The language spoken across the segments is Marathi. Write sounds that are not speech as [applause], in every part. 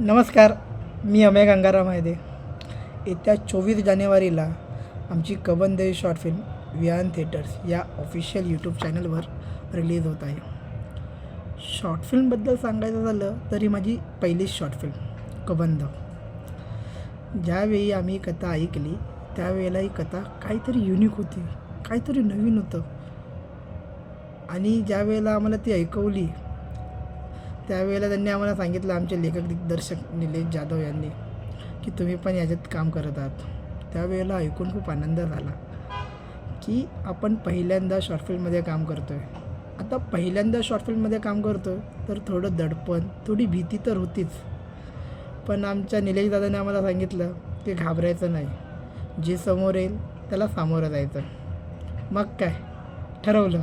नमस्कार मी अमेय गंगाराम आहे. येत्या चोवीस जानेवारीला आमची Kabandai short film Vihan theatres या ऑफिशियल यूट्यूब चॅनलवर रिलीज होत आहे. शॉर्ट फिल्मबद्दल सांगायचं झालं तरी माझी पहिलीच शॉर्ट फिल्म कबंद ज्यावेळी आम्ही कथा ऐकली त्यावेळेला ही कथा काहीतरी युनिक होती काहीतरी नवीन होतं. आणि ज्या वेळेला आम्हाला ती ऐकवली त्यावेळेला त्यांनी आम्हाला सांगितलं आमचे लेखक दिग्दर्शक निलेश जाधव यांनी की तुम्ही पण याच्यात काम करत आहात. त्यावेळेला ऐकून खूप आनंद झाला की आपण पहिल्यांदा शॉर्ट फिल्ममध्ये काम करतो आहे आता पहिल्यांदा शॉर्ट फिल्ममध्ये काम करतो आहे तर थोडं दडपण थोडी भीती तर होतीच. पण आमच्या निलेश दादाने आम्हाला सांगितलं की घाबरायचं नाही. जे समोर येईल त्याला सामोरं जायचं. मग काय? ठरवलं.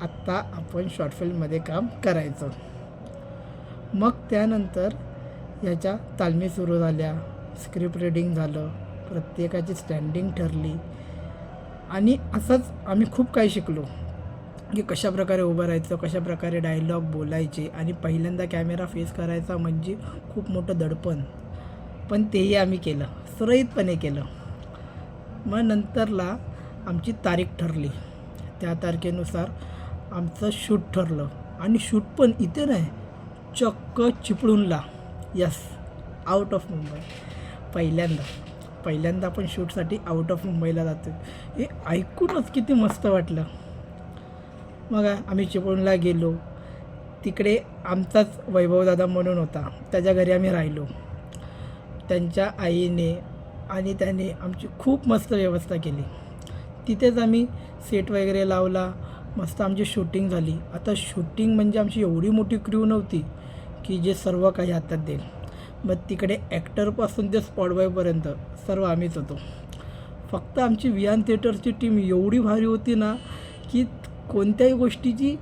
आत्ता आपण शॉर्ट फिल्ममध्ये काम करायचं. मग त्यानंतर ह्याच्या तालमी सुरू झाल्या. स्क्रिप्ट रिडिंग झालं. प्रत्येकाची स्टँडिंग ठरली. आणि असंच आम्ही खूप काही शिकलो. की कशाप्रकारे उभं राहायचं कशाप्रकारे डायलॉग बोलायचे आणि पहिल्यांदा कॅमेरा फेस करायचा म्हणजे खूप मोठं दडपण. पण तेही आम्ही केलं. सुरळीतपणे केलं. मग नंतरला आमची तारीख ठरली. त्या तारखेनुसार आमचं शूट ठरलं. आणि शूट पण इथे नाही चक्क चिपळूणला यस आउट ऑफ मुंबई पहिल्यांदा पहिल्यांदा आपण शूटसाठी आउट ऑफ मुंबईला जातो हे ऐकूनच किती मस्त वाटलं. मग आम्ही चिपळूणला गेलो. तिकडे आमचाच वैभवदादा म्हणून होता. त्याच्या घरी आम्ही राहिलो. त्यांच्या आईने आणि त्याने आमची खूप मस्त व्यवस्था केली. तिथेच आम्ही सेट वगैरे लावला. मस्त आमची शूटिंग झाली. आता शूटिंग म्हणजे आमची एवढी मोठी क्रू नव्हती. की जे सर्व काही हातात देईल. मग तिकडे ॲक्टरपासून ते स्पॉटबॉयपर्यंत सर्व आम्हीच होतो. फक्त आमची वियान थिएटरची टीम एवढी भारी होती ना की कोणत्याही गोष्टीची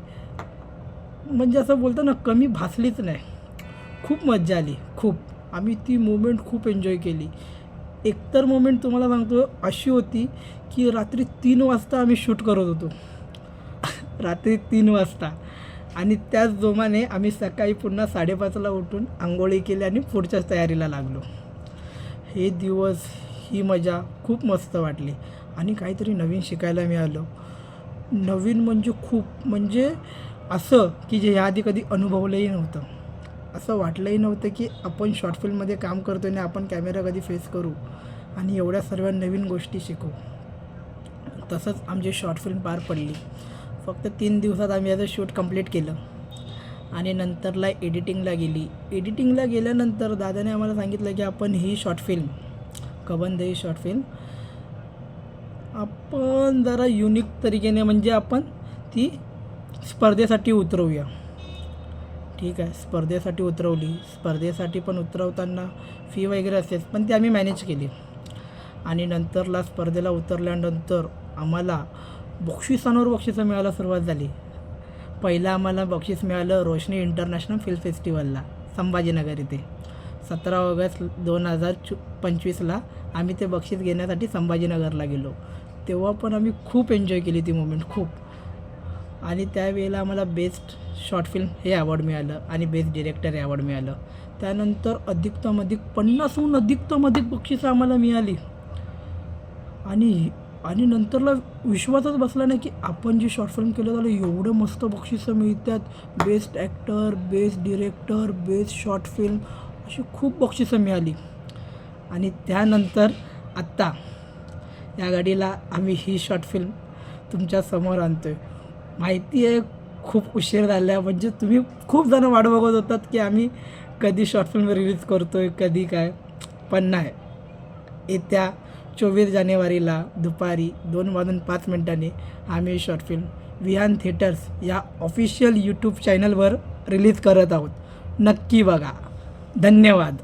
म्हणजे असं बोलतो ना कमी भासलीच नाही. खूप मज्जा आली खूप. आम्ही ती मोमेंट खूप एन्जॉय केली. एकतर मोमेंट तुम्हाला सांगतो अशी होती की रात्री तीन वाजता आम्ही शूट करत होतो. [laughs] रात्री तीन वाजता. आणि त्याच जोमाने आम्ही सकाळी पुन्हा साडेपाचला उठून आंघोळी केली आणि पुढच्याच तयारीला लागलो. हे दिवस ही मजा खूप मस्त वाटली आणि काहीतरी नवीन शिकायला मिळालं. नवीन म्हणजे खूप म्हणजे असं की जे ह्याआधी कधी अनुभवलंही नव्हतं. असं वाटलंही नव्हतं की आपण शॉर्ट फिल्ममध्ये काम करतो आणि आपण कॅमेरा कधी फेस करू आणि एवढ्या सर्व नवीन गोष्टी शिकू. तसंच आमची शॉर्ट फिल्म पार पडली. फक्त तीन दिवसात आम्ही याचं शूट कंप्लीट केलं. आणि नंतरला एडिटिंगला गेली. एडिटिंगला गेल्यानंतर दादाने आम्हाला सांगितलं की आपण ही शॉर्ट फिल्म कबंद ही शॉर्ट फिल्म आपण जरा युनिक तरीकेने म्हणजे आपण ती स्पर्धेसाठी उतरवूया. ठीक आहे स्पर्धेसाठी उतरवली. स्पर्धेसाठी पण उतरवताना फी वगैरे असेल पण ती आम्ही मॅनेज केली. आणि नंतरला स्पर्धेला उतरल्यानंतर आम्हाला बक्षिसांवर बक्षिसं मिळायला सुरुवात झाली. पहिलं आम्हाला बक्षीस मिळालं रोशनी इंटरनॅशनल फिल्म फेस्टिवलला संभाजीनगर इथे. सतरा ऑगस्ट दोन हजार चो पंचवीसला आम्ही ते बक्षीस घेण्यासाठी संभाजीनगरला गेलो. तेव्हा पण आम्ही खूप एन्जॉय केली ती मुमेंट खूप. आणि त्यावेळेला आम्हाला बेस्ट शॉर्ट फिल्म हे अवॉर्ड मिळालं आणि बेस्ट डिरेक्टर हे अवॉर्ड मिळालं. त्यानंतर अधिकतम अधिक पन्नासहून अधिकतम अधिक बक्षिसं आम्हाला मिळाली. आणि आणि नंतरला विश्वासच बसला नाही की आपण जे शॉर्ट फिल्म केलं झालं एवढं मस्त बक्षिसं मिळतात. Best actor best director best short film अशी खूप बक्षिसं मिळाली. आणि त्यानंतर आत्ता या गाडीला आम्ही ही शॉर्ट फिल्म तुमच्यासमोर आणतो आहे माहिती आहे खूप उशीर झाला. म्हणजे तुम्ही खूप जणं वाट बघत होतात की आम्ही कधी शॉर्ट फिल्म रिलीज करतो आहे कधी काय. पण नाही. येत्या चोवीस जानेवारीला दुपारी दोन वाजून पाच मिनिटांनी आम्ही शॉर्ट फिल्म विहान थिएटर्स या ऑफिशियल यूट्यूब चॅनलवर रिलीज करत आहोत. नक्की बघा. धन्यवाद.